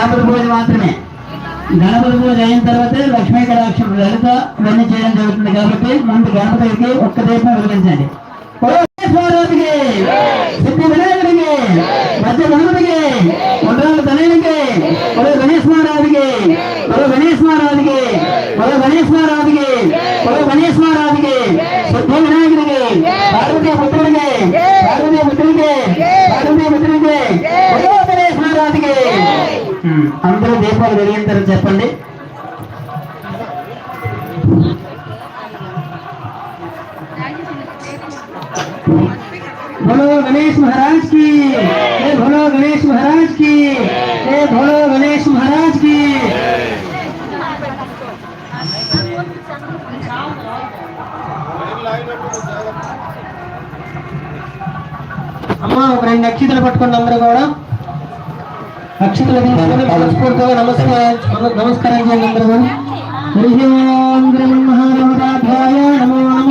గణపతి పూజ మాత్రమే. గణపతి పూజ అయిన తర్వాత లక్ష్మీ కటాక్షం లలిత ఇవన్నీ చేయడం జరుగుతుంది కాబట్టి ముందు గణపతికి ఒక్క దీపం వెలిగించండి. స్వామికి సిద్ధి వినాయకుడికి మధ్య గణపతికి ఉండాలి తనయునికి ఒరే గణేష్ మహారాజుకి ఒరే గణేష్ మహారాజుకి ఒరే గణేష్ మహారాజుకి ఒరే గణేష్ మహారాజుకి సిద్ధి వినాయకుడికి పార్వతీ పుత్రుడికి పార్వతీ పుత్రుడికి పార్వతీ పుత్రుడికి ఒరే గణేష్ మహారాజుకి ఉమ్, అందరూ దీపాలు వెలిగిన తర్వాత చెప్పండి बोलो गणेश महाराज की जय बोलो गणेश महाराज की जय बोलो गणेश महाराज की అమ్మ ఒక రెండు అక్షితలు పట్టుకోండి అందరూ కూడా అక్షితలు తీసుకొని మనస్ఫూర్తిగా నమస్కారం నమస్కారం చేయండి అందరూ. హరి ఓం శ్రీ మహాదేవతాభ్యాయ నమో నమ.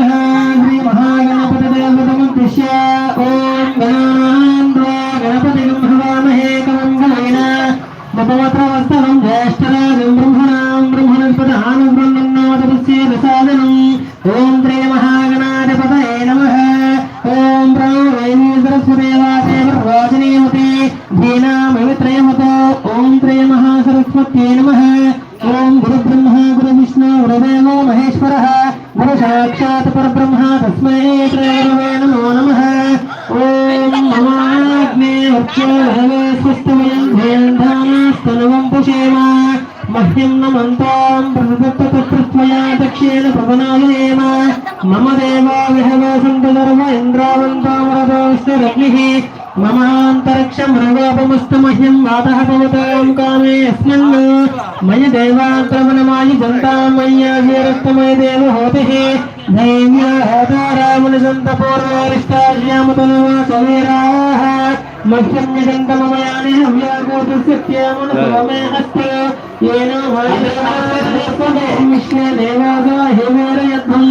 శ్రీ మహాగణపతి దేవతముద్దిశ్య ఓం గణపతి బ్రహ్మవామహే కమంగళైన. గణేన జ్యేష్ఠరాజం బ్రహ్మణాం బ్రహ్మణస్పద ప్రసాదనం ఓం శ్రీ మహాగణాధిపతయే నమ. ఓం బ్రహ్మైనీ సరస్వదేవాదేవర్వాచనీయమతే ధీనామవిత్రయమతో साक्षात् परब्रह्म तस्मै श्रीगुरवे नमो नम। ॐ ममाग्ने पुषेम दक्षेण पवनायेम मम देवा विहवे सन्तधर्म इन्द्रावन्तामरदोश्चरग्निः ममान्तरिक्षं रवापमस्तमह्यं वातः भवतां कामे अस्मिन्। मयि देव दैव्याहतारामनि सन्तपूर्वारिष्टार्यामतनु सवीराः मह्यं निषन्तमयानि हव्यागोतुस्यत्यामनुमे हस्ते येन विष्णे देवागा हेमेरयध्वम्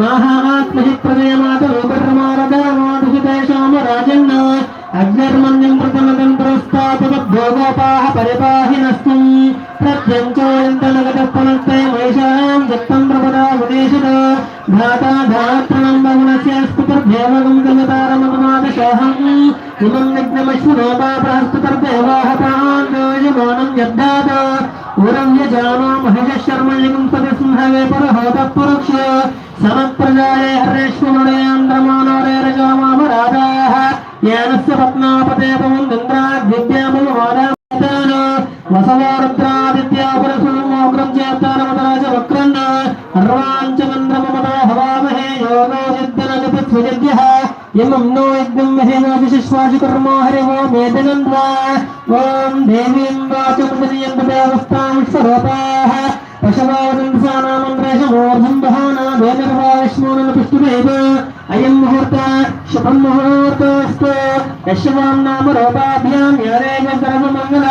माहात्महिप्रदयमातलोकप्रमारदामादुषितेषाम राजन्न अग्निर्मन्यं प्रतमतन्त्रस्तापवद्भोगोपाः परिपाहि नस्तुं प्रत्यञ्चोयन्तनगतः पुनस्ते मयिषां दत्तं प्रपदा विदेशित धाता धात्रणम् भवनस्य स्फुतर्देवगम् गमतारमगमादशाहम् इमम् विघ्नमश्वनोपा बृहस्पतिर्देवाः पाण्डोयमानम् यद्धात उरं यजानो महिषः शर्मयुगं सतिसिंहवे परहोतः पुरुष समप्रजाये हरेश्वरुणयान्द्रमानोरे रजामामराजाः यानस्य पत्नापते पवन्द्राद्विद्यामुमादान वसवो रुद्रादित्या यमं नो यज्ञं महेवाशिश्वासि कर्मो हरिवो मेदनन्द्वा ॐ देवीं वाचमुदनीयन्तदेवस्तां विश्वरूपाः पशवावदन्तसानामन्त्रेशमोर्धं बहाना वेदर्वा विष्णूनन पुष्टिमेव अयं मुहूर्त शुभं मुहूर्तोऽस्तु यशवां नाम रूपाभ्यां यारेव सर्वमङ्गल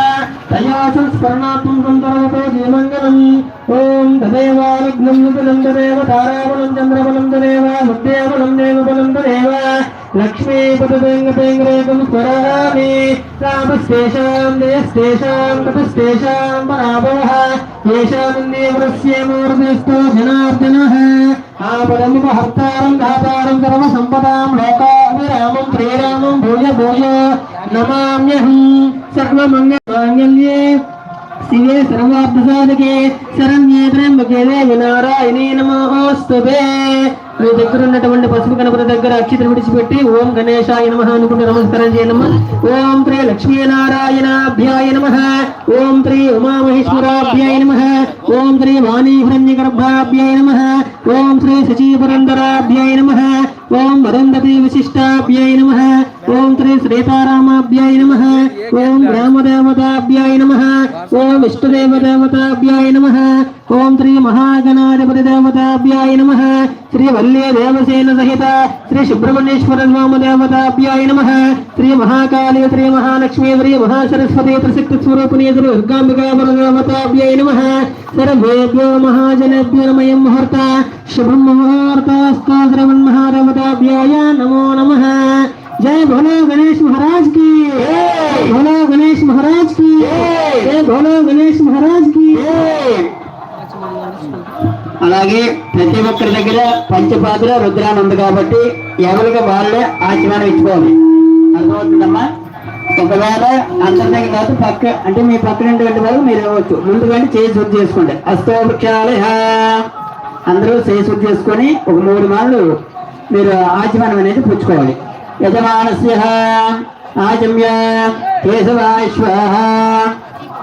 తయాసం స్మరణాత్మం సంతరవతో జీమంగళం ఓం తదేవాగ్నం బలం తదేవ తారాబలం చంద్రబలం తదేవ ముద్దేబలం దేవ బలం తదేవ లక్ష్మీ పదవేంగతేంగ్రేకం స్మరామి రామస్తేషాం దేయస్తేషాం తపస్తేషాం పరాభవః ఏషామిన్నేవరస్యేమోర్దిస్తో జనార్దనః ఆపదముపహర్తారం దాతారం సర్వసంపదాం లోకాభిరామం ప్రేరామం భూయ భూయ నమామ్యహం भूय नमाम्यहं सर्वमङ्गलमाङ्गल्ये शिवे सर्वार्थसाधके శరణ్యే త్రయంబకే దేవి నారాయణీ నమోస్తుతే మీ దగ్గర ఉన్నటువంటి పసుపు గణపతి దగ్గర అక్షితలు విడిచిపెట్టి ఓం గణేశాయ నమ అనుకుంటూ నమస్కారం చేయనమ్మ ఓం త్రీ లక్ష్మీ నారాయణాభ్యాయ నమ ఓం త్రీ ఉమామహేశ్వరాభ్యాయ నమ ఓం త్రీ వాణీ హిరణ్యగర్భాభ్యాయ నమ ఓం శ్రీ శచీపురందరాభ్యాయ నమ ఓం వరుంధతి విశిష్టాభ్యాయ నమ ఓం శ్రీ సీతారామాభ్యాయ నమ. ఓం రామదేవతాభ్యాయ నమ. ఓం ఇష్టదేవదేవతాభ్యాయ నమ. ఓం శ్రీ మహాగణాధిపతి దేవతాభ్యాయ నమ. శ్రీ వల్లి దేవసేన సహిత. శ్రీ సుబ్రహ్మణ్యేశ్వర స్వామ దేవతాభ్యాయ నమ. శ్రీ మహాకాళి శ్రీ మహాలక్ష్మీ శ్రీ మహాసరస్వతి త్రిశక్తి స్వరూపిణి శ్రీ దుర్గాంబికాపుర దేవతాభ్యాయ నమ. సర్వేభ్యో మహాజనేభ్యో నమయం ముహూర్త. శుభం ముహూర్తస్తు శ్రవణ్ మహాదేవతాభ్యాయ నమో నమ. जय भोलो गणेश महाराज की भोलो गणेश महाराज की जय भोलो गणेश महाराज की అలాగే ప్రతి ఒక్కరి దగ్గర పంచపాత్ర రుద్రాన్ని ఉంది కాబట్టి ఎవరికి వాళ్ళే ఆచమనం ఇచ్చుకోవాలి అర్థమవుతుందమ్మా ఒకవేళ అందరి దగ్గర కాదు పక్క అంటే మీ పక్కన ఉండే వాళ్ళు మీరు ఇవ్వచ్చు ముందు కానీ చేయి శుద్ధి చేసుకోండి అస్తోపక్షాలు అందరూ చేయి శుద్ధి చేసుకొని ఒక మూడు మార్లు మీరు ఆచమనం అనేది పుచ్చుకోవాలి యజమానస్య ఆచమ్య. కేశవాయ స్వాహ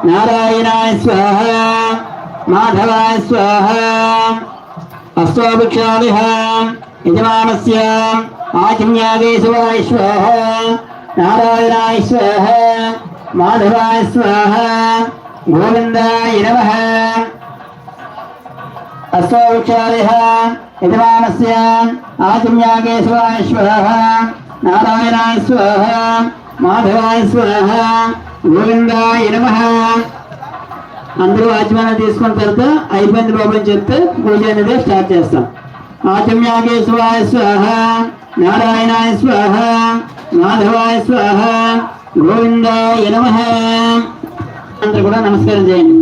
నారాయణాయ స్వాహ. మాధవాయ స్వాహ. అష్టోభిక్షాలిహ యజమానస్య. ఆచమ్యాదేశవాయ స్వాహ నారాయణాయ స్వాహ. మాధవాయ స్వాహ. గోవిందాయ నమ. అష్టోక్షాలిహ యజమానస్య. ఆచమ్యాగేశ్వరాయ స్వాహ నారాయణ స్వాహ మాధవ స్వాహ గోవిందాయ నమ. అందరూ ఆచమనం తీసుకున్న తర్వాత అయిపోయింది బాబు అని చెప్తే పూజ అనేది స్టార్ట్ చేస్తాం. ఆచమ్యాగేశ్వరాయ స్వాహ నారాయణాయ స్వాహ మాధవాయ స్వాహ గోవిందాయ నమ. అందరూ కూడా నమస్కారం చేయండి.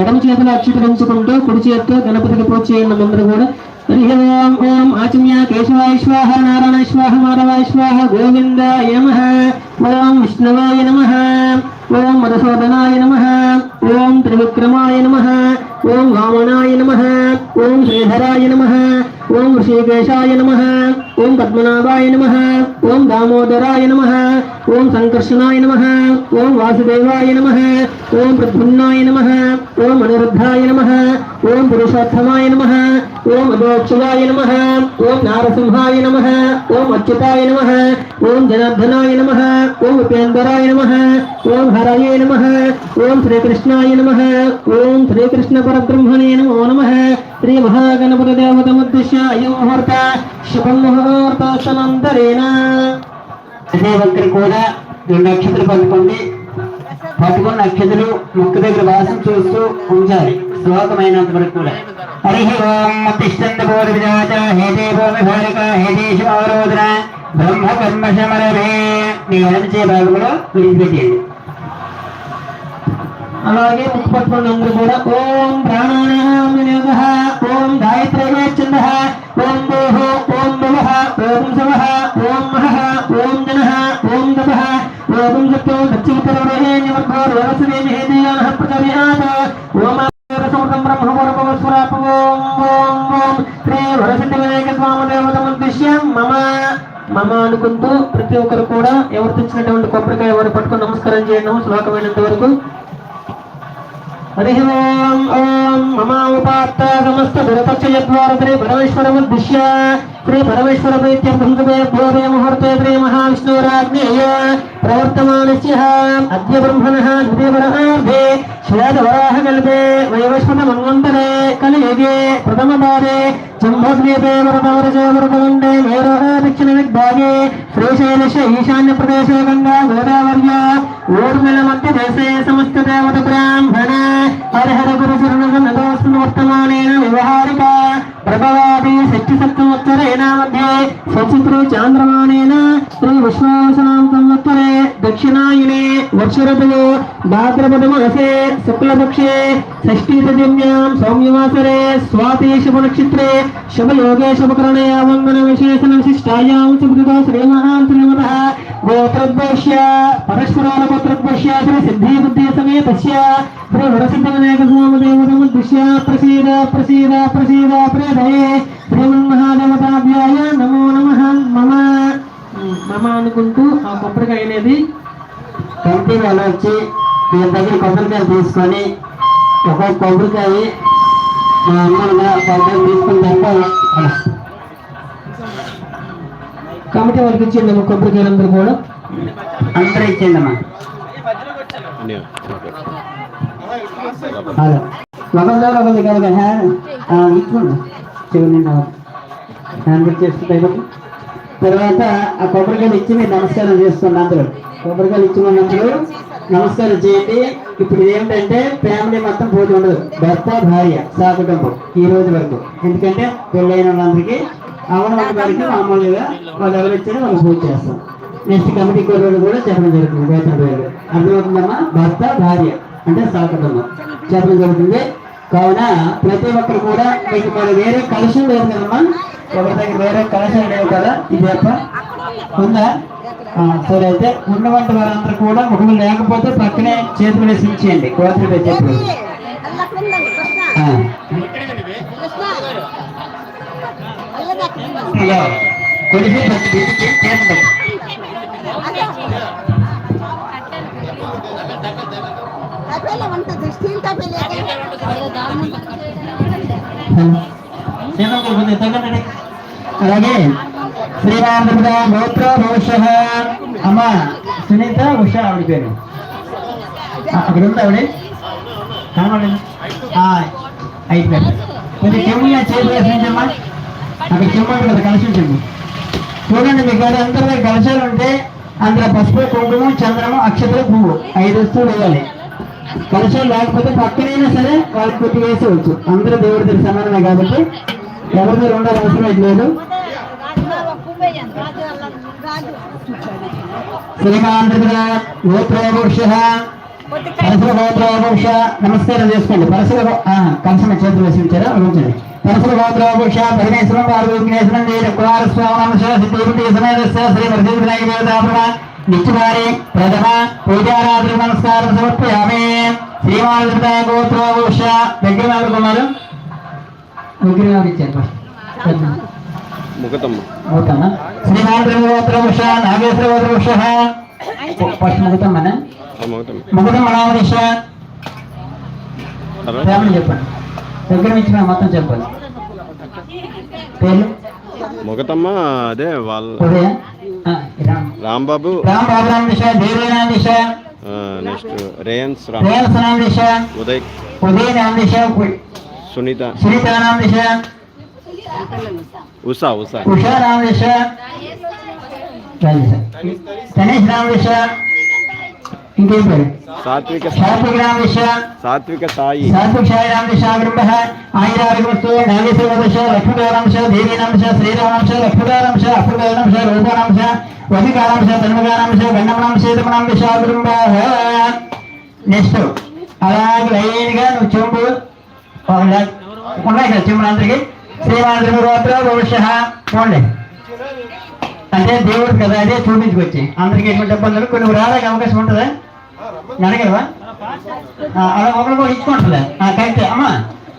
ఎడమ చేతిలో అక్షతరించుకుంటూ కుడి చేతితో గణపతికి పూజ చేయండి అందరూ కూడా. హరి ఓం ఓం ఆచమ్య కేశవాయ స్వాహ నారాయణ స్వాహ మాధవాయ స్వాహ గోవిందాయ నమ ఓం విష్ణువాయ నమ. ఓం మధుసూదనాయ నమ. ఓం త్రివిక్రమాయ నమ. ఓం వామనాయ నమ. ఓం శ్రీధరాయ నమ. ఓం ఋషికేశాయ నమ. ఓం పద్మనాభాయ నమ. ఓం దామోదరాయ నమ. ఓం సంకర్షణాయ నమ ఓం వాసుదేవాయ నమ ఓం ప్రద్యుమ్నాయ నమ ఓం అనిరుద్ధాయ నమ ఓం పురుషోత్తమాయ నమ ఓం అదోక్షయాయ నమ ఓం నారసింహాయ నమ ఓం అచ్యుతాయ నమ ఓం జనార్దనాయ నమ ఓం ఉపేందరాయ నమ ఓం హరయే నమ ఓం శ్రీకృష్ణాయ నమ ఓం శ్రీకృష్ణ పరబ్రహ్మణే నమో నమ శ్రీ మహాగణపతి దేవతముద్దిశ్య అయం శుభం ముహూర్త సనంతరేణ ప్రతి కూడా. రెండు నక్షత్రం పట్టుకోండి పట్టుకున్న నక్షత్రం ముక్కు దగ్గర వాసం చూస్తూ ఉంచాలి. శ్లోకమైనంత వరకు కూడా. హరి ఓం తిష్టంత బోధ విజాత హేతే భూమి భారక హేతేషు అవరోధన బ్రహ్మ కర్మ శమరమే మీ ఎడమ భాగంలో విడిచిపెట్టేయండి. అలాగే ముక్కు పట్టుకున్న అందరూ కూడా. ఓం ప్రాణాయామ వినియోగ ఓం గాయత్రి చంద. ఓం దేహో ఓం భవ ఓం శవ ఓం ఓం ఓం ఓం సత్యో ప్రచర్యాత. ఓం ఓం ఓం ఓం శ్రీ వరసిద్ధి వినాయక స్వామి దేవతముద్దిశ్య మమ. మమ అనుకుంటూ ప్రతి ఒక్కరు కూడా ఎవరు తెచ్చినటువంటి కొబ్బరికాయ వారు పట్టుకుని నమస్కారం చేయడం. శ్లోకమైనంత వరకు. హరి ఓం ఓం మమ ఉపాత్త సమస్త దురపక్షయద్వార శ్రీ పరమేశ్వరముద్దిశ్య. శ్రీ పరమేశ్వర ప్రీత్యర్థం పూర్వే ముహూర్తే శ్రీ మహావిష్ణురాజ్ఞేయ ప్రవర్తమానస్య అద్య బ్రహ్మణ ద్వితీయవరార్ధే శ్వేతవరాహకల్పే వైవస్వత మన్వంతరే కలియుగే ప్రథమపాదే జంభోద్వీపే వరదవరజే వరదవండే మేరోహ దక్షిణ దిగ్భాగే శ్రీశైలశ ఈశాన్య ప్రదేశే గంగా గోదావర్య ఊర్మిళ మధ్య దేశే సమస్త దేవత బ్రాహ్మణ హరిహర గురు శరణోస్మ వర్తమానేన వ్యవహారిక ప్రభవాది శక్తి సప్తమోత్తరేణ మధ్యే సచిత్రు చాంద్రమానేన శ్రీ విశ్వాసనాం సంవత్సరే దక్షిణాయనే వర్షరతులు భాద్రపద మాసే శుక్లపక్షే షష్ఠీతదివ్యాం సౌమ్యవాసరే స్వాతి శుభ నక్షత్రే శుభయోగే శుభకరణే అవంగన విశేషణ విశిష్టాయాం సుకృతో శ్రీమహాన్ శ్రీమత గోత్రద్వేష్య పరస్పరాల గోత్రద్వేష్య శ్రీ సిద్ధి బుద్ధి సమేతస్య శ్రీ వరసిద్ధ వినాయక స్వామి దేవతముద్దిశ్య ప్రసీద ప్రసీద ప్రసీద ప్రేదయే. శ్రీమన్మహాదేవతాభ్యాయ నమో నమ. మమ. మమ అనుకుంటూ ఆ కొబ్బరికాయ అనేది కంపెనీ వాళ్ళు వచ్చి మీ దగ్గర కొబ్బరికాయ తీసుకొని ఒక కొబ్బరికాయ మా అమ్మ కొబ్బరి తీసుకుని తప్ప కమిటీ వాళ్ళకి ఇచ్చింది కొబ్బరి కొబ్బరికాయలు కూడా. అందరూ ఇచ్చిందమ్మా హలో. ఒకరిలో ఒకరిది కదా ఇచ్చుకోండి హ్యాండ్ చేస్తుంది తర్వాత ఆ కొబ్బరికాయలు ఇచ్చి మీరు నమస్కారం చేసుకోండి అందరూ. కొబ్బరికాయలు ఇచ్చినప్పుడు నమస్కారం చేయండి. ఇప్పుడు ఏంటంటే ఫ్యామిలీ మొత్తం పోటీ ఉండదు. భర్త భార్య సా కుటుంబం ఈ రోజు వరకు. ఎందుకంటే పెళ్ళైన వాళ్ళందరికీ అంగన్వాడీ వారికి మామూలుగా వాళ్ళు ఎవరు ఇచ్చారో వాళ్ళు పూజ చేస్తాం నెక్స్ట్ కమిటీ కోరికలు కూడా చెప్పడం జరుగుతుంది వేతన పేరు. అర్థమవుతుందమ్మా? భర్త భార్య అంటే సాకుతమ్మ చెప్పడం జరుగుతుంది. కావున ప్రతి ఒక్కరు కూడా మీకు మరి వేరే కలుషం లేదు కదమ్మా? ఒకరి దగ్గర వేరే కలుషం లేవు కదా? ఇది చెప్ప ఉందా? సరే అయితే ఉన్నవంటి వారందరూ కూడా ఒకరు లేకపోతే పక్కనే చేతులు వేసి ఇచ్చేయండి గోత్రి పెట్టేప్పుడు. కృష్ణ కొలిసి చేతులు పెట్టి. అపేల అలాగే శ్రీరామృత గోత్ర భవిష్య అమ్మ సునీత ఉష ఆవిడ పేరు. అక్కడ ఉంది ఆవిడ? కనబడండి అయిపోయింది. కొంచెం చెమ్ము చేతులు వేసించమ్మా అక్కడ చెమ్ము ఉంది కదా చెమ్ము చూడండి మీకు అది అందరి దగ్గర కలశాలు ఉంటే అందులో పసుపు కుంకుమ చంద్రము అక్షతలు పువ్వు ఐదు వస్తువులు వేయాలి. కలశాలు లేకపోతే పక్కనైనా సరే వాళ్ళకి కొద్ది వేసేవచ్చు అందరూ దేవుడి దగ్గర సమానమే కాబట్టి ఎవరి దగ్గర ఉండాలి అవసరం అయితే లేదు. శ్రీమాంధ్ర గోత్రవృక్ష నమస్కారం చేసుకోండి. పరసర కలిసిన చేతులు వేసి ఉంచారా? ఉంచండి. పరశుర గోత్రవృక్ష వారు విఘ్నేశ్వరం దేవి కుమార స్వామి సిద్ధి శ్రీ వరసిద్ధి వినాయక దేవతాపణ నిత్యవారి ప్రథమ పూజారాత్రి నమస్కారం సమర్పయామి దగ్గర ఇచ్చారు ముఖతమ్మ నాగేశ్వర ఫస్ట్ ముఖతమ్మ చెప్పండి దగ్గర నుంచి మొత్తం చెప్పాలి పేర్లు? ముఖతమ్మ అదే వాళ్ళ ఉదయ రాంబాబు. నెక్స్ట్ రేయన్స్ రామ్. ఉదయ్. కు- సునీత. సునీతానాం దిశ ఉషా ఉషా. ఉషారాం దిశ గణేష్ సాత్విక సాయి. సాత్విక్ దేవీనాంశ శ్రీరామాంశ వధికారాంశ గండమనాంశ నెక్స్ట్. అలాగే లైన్గా నువ్వు చెంబు. వాళ్ళ ఉన్నాయి కదా చెంబులు అందరికి? శ్రీమాంధ్ర గోత్ర భవిష్య. పోండి. అంటే దేవుడు కదా అదే చూపించుకొచ్చి. అందరికి ఎటువంటి ఇబ్బందులు కొన్ని రాడానికి అవకాశం ఉంటుందా? అడగలవా ఆ, ఇచ్చుకుంటుందా కరెక్ట్. అమ్మ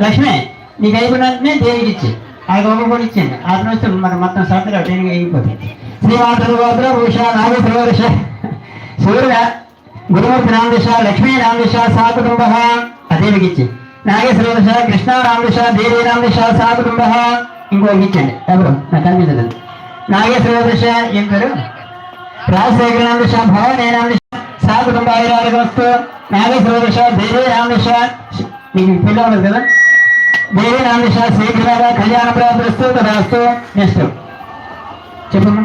లక్ష్మి నీకు అయిపోయిన వెంటనే ఇచ్చి? ఆయన ఒకరు కూడా ఇచ్చింది అతను వచ్చి మన మొత్తం సత్తుగా దేనికి అయిపోతుంది? శ్రీమాతృ గోత్ర భూష నాగేశ్వర సూర్య గురుమూర్తి రామదిశ లక్ష్మీ రామదిశ సా కుటుంబ అదేవికి ఇచ్చి? నాగేశ్వర దిశ కృష్ణ రామదిశ దేవి రామదిశ సా కుటుంబ ఇంకోటి ఇచ్చండి ఎవరు నాకు కనిపించదు నాగేశ్వర దిశ ఏం పేరు? రాజశేఖర నామదిశ భవనే నామదిశ సా కుటుంబ నాగేశ్వర దిశ దేవి రామదిశ నీకు పిల్లలు కదా దేవి నామదిశ కళ్యాణ ప్రాప్తిస్తూ తదాస్తు నెక్స్ట్ చెప్పమ్మా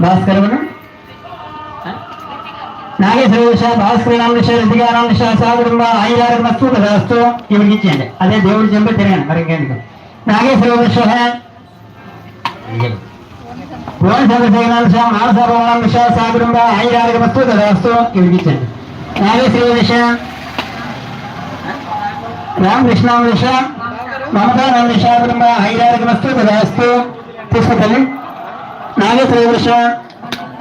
భాస్కరమును నాగేశ్వర దిశ తదాస్తు ఇవిడికి ఇచ్చేయండి. అదే తిరగండి. మరి ఇంకెందుకు? నాగేశ్వర దిశ ఓం సర్వసేనాంశ మానసభవనాంశ సాగురంభ ఐరారిక వస్తు తదాస్తు ఇవిడిచ్చండి నాగేశ్వర దిశ రామకృష్ణాంశ మమతానాంశ కుటుంబ ఐరారిక వస్తు తదాస్తు తీసుకుంటాను నాగేశ్వర దిశ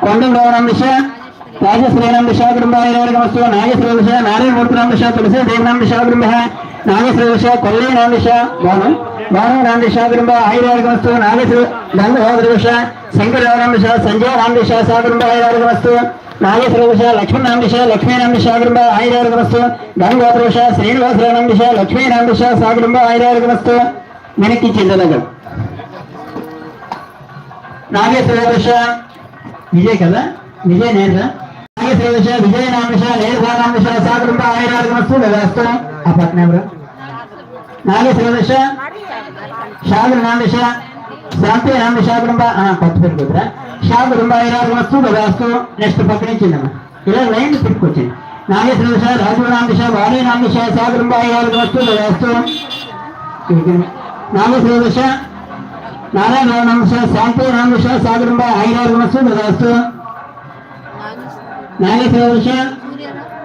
కొండంలోనాంశ రాజశ్రీనాంశ కుటుంబ ఐరారిక వస్తు నాగేశ్వర దిశ తులసి దేవనాంశ దిశ కొల్లేనాంశ బాను బాను నాందిశ కుటుంబ ఐరారిక వస్తు నాగేశ్వర గంగోదర దిశ శంకర రామదిశ సంజయ రామదిశ సాగుంబ ఐరారిక వస్తు నాగేశ్వర దిశ లక్ష్మణ నామదిశ లక్ష్మీ నామదిశ కుటుంబ ఐరారిక వస్తు గంగోదర దిశ శ్రీనివాస నామదిశ లక్ష్మీ నామదిశ సాగుంబ ఐరారిక వస్తు వెనక్కి ఇచ్చింది దగ్గర నాగేశ్వర దిశ విజయ్ కదా? విజయ్ నేర్దా నాగేశ్వర దిశ విజయ నామదిశ నేర్దా నామదిశ ఆ పక్కన ఎవరు? నాగేశ్వర శాంతి నామిష కుటుంబ ఆ, కొత్త పేరు షా కుటుంబ ఐరారు వస్తు. నెక్స్ట్ పక్క నుంచి ఇలా లైన్ పెట్టుకొచ్చింది నాగేశ్వర దిశ రాజు నామదిశ వాణి నామదిశ సా నాగేశ్వర నారాయణ నామిష శాంతి నామిష సాగరంబ ఐదారు వస్తు. వస్తు నాగేశ్వర విష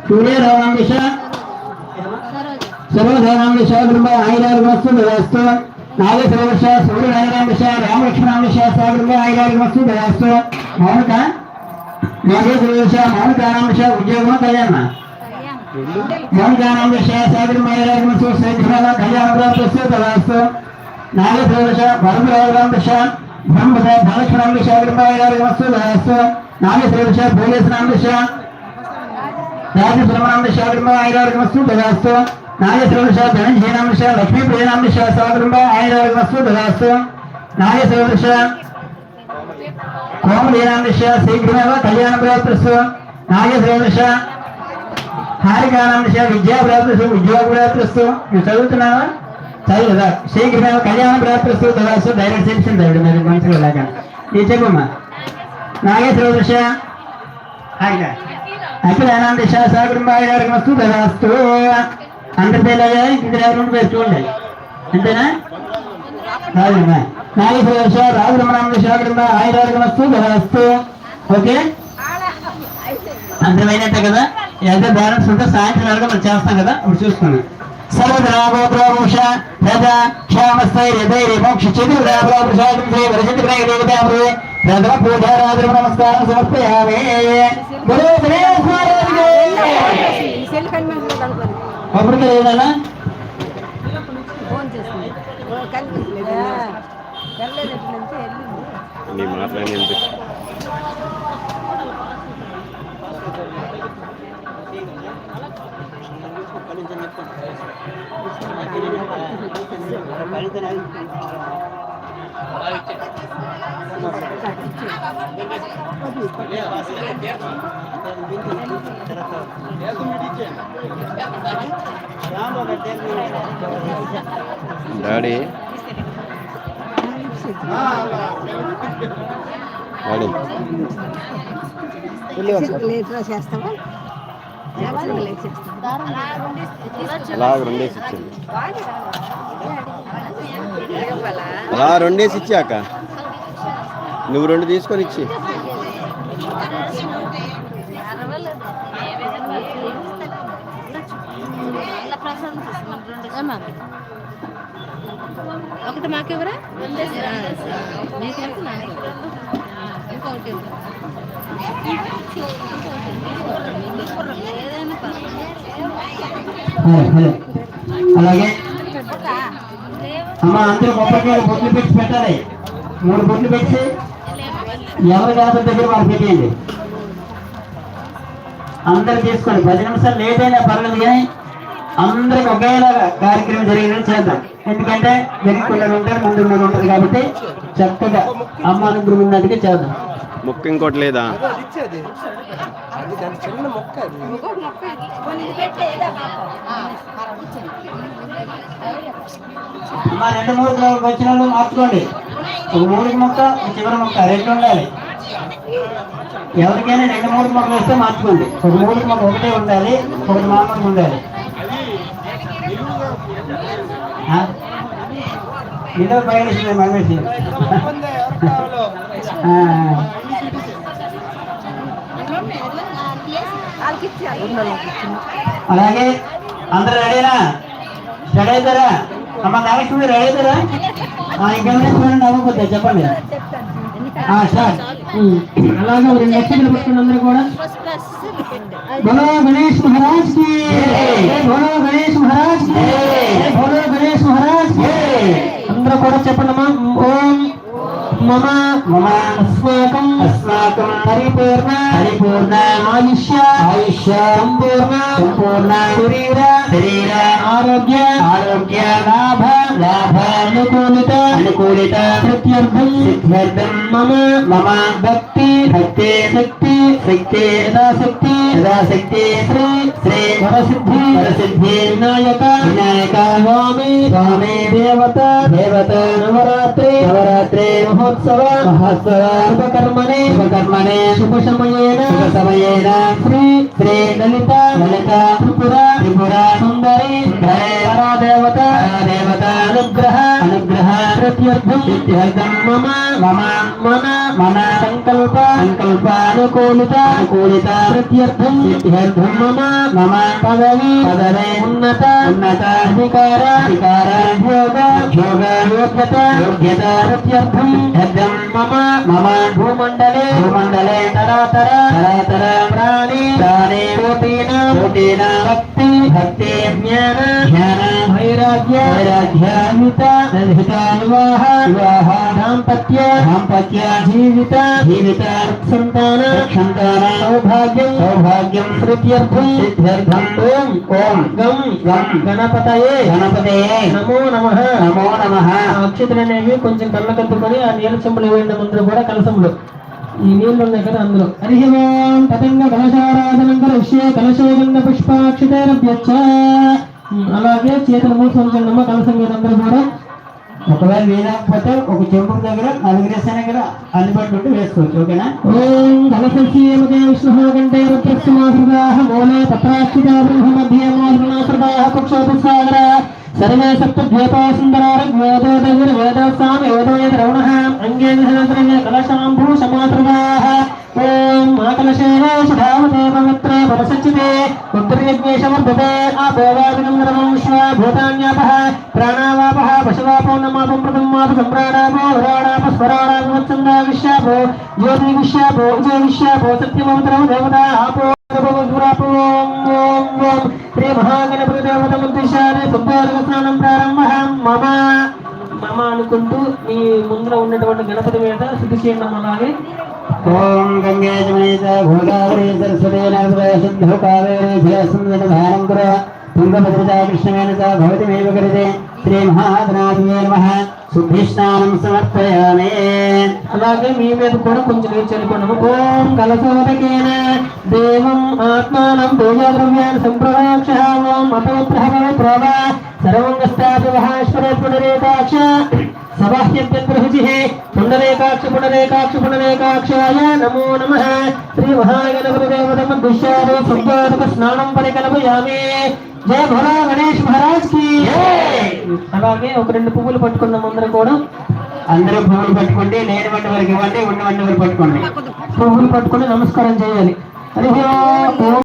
సూర్య రామనామశ సర్వధారామశ సాగరంబ ఐదారు వస్తు వస్తు నాగేశ్వర విష సూర్య నారాయణశ రామలక్ష్మణామశ సాగరంబ ఐదారు వస్తు వస్తు మౌనిక నాగేశ్వర విష మౌనిక రామశ ఉద్యోగం కళ్యాణ మౌనికానందశ సాగరంబ ఐదారు వస్తు శ్రీకృష్ణ కళ్యాణ వస్తు బ్రహ్మ నాగేశ్వరశ పరమరామశ బ్రహ్మశ బాలకృష్ణాంబిష వస్తు వస్తు నాగేశ్వరశ భోగేశ్వరాంబిష రాజశ్రమణాంబిష వస్తు వస్తు నాగేశ్వరశ ధనంజయనాంబిష లక్ష్మీ ప్రియనాంబిష సాగరంబ వస్తు వస్తు నాగేశ్వరశ కోమలీనాంబిష శీఘ్రమేవ కళ్యాణ ప్రాప్తస్సు నాగేశ్వరశ హారికానాంబిష విద్యా ప్రాప్తస్సు ఉద్యోగ ప్రాప్తస్సు నువ్వు చదువుతున్నావా? చదువుదా? శీఘ్రమేవ కళ్యాణ ప్రాప్తస్సు తదాసు డైరెక్ట్ తెలిసింది మరి మనసులో లాగా నీ చెప్పమ్మా. నాగేశ్వర దశ హాయిగా అఖిలానందిష సాగుంబాయి వస్తు తదాస్తు అందరి పేర్లు ఇంటి రెండు పేరు చూడండి అంతేనా రాజుమా నాగేశ్వర దశ రాజురమణాంబ ఆయన గారికి వస్తు తదాస్తు ఓకే అర్థమైనట్టే కదా ఎంత బ్యాలెన్స్ ఉంటే సాయంత్రం వరకు మనం చేస్తాం కదా ఇప్పుడు చూస్తున్నాం సర్వధనాభోద్రోష రథ క్షామస్థై హృదయ మోక్ష చతుర్దాభోషాదే రథ పూజారాధన నమస్కారం సమర్పయామే. ఈ సెల్ కనిపించలేదు డాడీ. డాడీ. చేస్తావా? లేట్ చేస్తావా అలా రెండేసి ఇచ్చింది అలా రెండేసి ఇచ్చాక నువ్వు రెండు తీసుకొని ఇచ్చి. ఒకటి మాకెవరా? నాకు ఇంకొకటి హలో. అలాగే. అమ్మ అందరూ కొబ్బరికాయలు బొట్లు పెట్టి పెట్టాలి. మూడు బొట్లు పెట్టి ఎవరి గణపతి దగ్గర వాళ్ళు పెట్టేయండి అందరు తీసుకోండి. పది నిమిషాలు లేట్ అయినా పర్లేదు కానీ అందరికి ఒకేలాగా కార్యక్రమం జరిగేది చేద్దాం. ఎందుకంటే వెనుక్కున్నది ఉంటారు ముందు ఉన్నది ఉంటుంది కాబట్టి చక్కగా అమ్మ అనుగ్రహం ఉన్నట్టుగా చేద్దాం. ముక్క ఇంకోటి లేదా? అమ్మ రెండు మూడు వచ్చిన వాళ్ళు మార్చుకోండి. ఊరికి మొక్క చివరి మొక్క రెండు ఉండాలి. ఎవరికైనా రెండు మూడు మొక్కలు వస్తే మార్చుకోండి. ఒక మూడు మొక్క ఒకటే ఉండాలి ఒకటి మామూలు ఉండాలి. ఇదో బయలుదేరి మహేష్ అలాగే అందరు రెడీనా? రెడీ అవుతారా? అమ్మ కరెక్ట్ మీరు అడుగుతారా ఇంకేమైనా చూడండి అవ్వకపోతే చెప్పండి. సార్. అలాగే రెండు కూడా. గణేష్ మహారాజ్కి. గణేష్ మహారాజ్కి. గణేష్ మహారాజ్ అందరూ కూడా చెప్పండి అమ్మా. ఓం మమ. మమ. స్వ అస్మాకం పరిపూర్ణ పరిపూర్ణ ఆయుష్య ఆయుష్య సంపూర్ణ సంపూర్ణ శరీర శరీర ఆరోగ్య ఆరోగ్య లాభ లాభ అనుకూలిత అనుకూలిత ప్రత్యర్థం సిద్ధ్యర్థం మమ మమ భక్తి భక్తి శక్తి శక్తి యథాశక్తి యథాశక్తి శ్రీ శ్రీ వరసిద్ధి వరసిద్ధి వినాయక వినాయక స్వామి స్వామి దేవత దేవత నవరాత్రి నవరాత్రి మహోత్సవ మహోత్సవ శుభకర్మణే శుభకర్మణే శుభ సమయేన శుభ సమయేన శ్రీ శ్రీ లలిత లలిత త్రిపుర త్రిపుర సుందరి సుందరి పరాదేవత పరాదేవత అనుగ్రహ అనుగ్రహ ప్రత్యర్థం ప్రత్యర్థం మమ మమ మన మన సంకల్ప సంకల్ప అనుకూలిత అనుకూలిత ప్రత్యర్థం ప్రత్యర్థం మమ మమ పదవి పదవి ఉన్నత ఉన్నత అధికార అధికార యోగ యోగ యోగ్యత యోగ్యత ప్రత్యర్థం అర్థం మమ మమ భూమండలే భూమండలే తరాతర తరాతర ప్రాణి ప్రాణి కోటీన కోటీన భక్తి భక్తి జ్ఞాన జ్ఞాన వైరాగ్య వైరాగ్యాన్విత వివాహ వివాహ దాంపత్య దాంపత్య జీవిత జీవిత సంతాన సంతాన సౌభాగ్యం సౌభాగ్యం ప్రత్యర్థం సిద్ధ్యర్థం ఓం ఓం గం గం గణపతయే గణపతయే నమో నమ నమో నమ అక్షతలు అనేవి కొంచెం కళ్ళ కట్టుకొని ఆ నీళ్ళ చెంబులు వేయండి అందరూ కూడా కలసములు ఈ నీళ్ళు ఉన్నాయి కదా అందులో. హరి ఓం పతంగ కలశారాధనం కలశ్యే కలశోగంధ పుష్పాక్షతేరభ్యచ్చ అలాగే చేతులు మూసుకుంటున్నమ్మ కలసం మీద అందరూ కూడా. ఒకవేళ వేయకపోతే ఒక చెంపు దగ్గర నలుగురు దగ్గర అందుబాటులో వేసుకోవచ్చు ఓకేనా? ఓం కలసీయమదే విష్ణు కంటే రుద్రస్సు రుద్రస్మాసృదాహ మూలే పత్రాక్షిత బ్రహ్మ మధ్య మూలనాసృదాహ పక్షోపసాగర సర్వే సప్తద్వీపా సుందరారగ్వేదో వేదోయ ద్రవణ అంగే కలశాంభూ సమాసృదాహ ఓం ఆకలశేనే సుధామతే పవిత్రే పరసచ్చితే ఉత్తరయజ్ఞేశవర్ధతే ఆ భోగాదినం విశ్వ భూతాన్యాపః ప్రాణావాపః పశువాపో నమాపం ప్రథం మాప సంప్రాణాపో వరాణాప స్వరాణాపవచ్చందా విశ్యాపో జ్యోతి విశ్యాపో సత్యమంత్రం దేవతా ఆపో శ్రీ మహాగణపతి దేవత స్నానం ప్రారంభ మమ మమ అనుకుంటూ మీ ముందర ఉన్నటువంటి గణపతి మీద శుద్ధి చేయడం అలాగే ఓం గంగే జమనేత గోదావరి సరస్వతి నర్మదే కావేరి కుర కరితే శ్రీ సమర్పయామే. అలాగే మీ మీద కూడా కొంచెం నీరు చల్లుకున్నాము ఓం కలసోదకేన దేవం ఆత్మానం పూజాద్రవ్యాన్ని సంప్రదాక్ష ఓం అపవిత్ర ప్రోభ సర్వంగస్థాపి మహాశ్వర పునరేకాక్ష. సబాహ్యభ్యంతర్హుచిః పుండరేకాక్ష పుండరేకాక్ష పుండరేకాక్షాయ నమో నమ. శ్రీ మహాగణపతి దేవతమ దుష్యాది శుద్ధాత్మక స్నానం పరికల్పయామి జయ భోలా గణేష్ మహారాజ్కి అలాగే ఒక రెండు పువ్వులు పట్టుకున్నాం అందరూ కూడా. అందరూ పువ్వులు పట్టుకోండి లేని వంటి వరకు ఇవ్వండి ఉన్న వంటి వరకు పట్టుకోండి. పువ్వులు పట్టుకొని నమస్కారం చేయాలి. హరి ఓం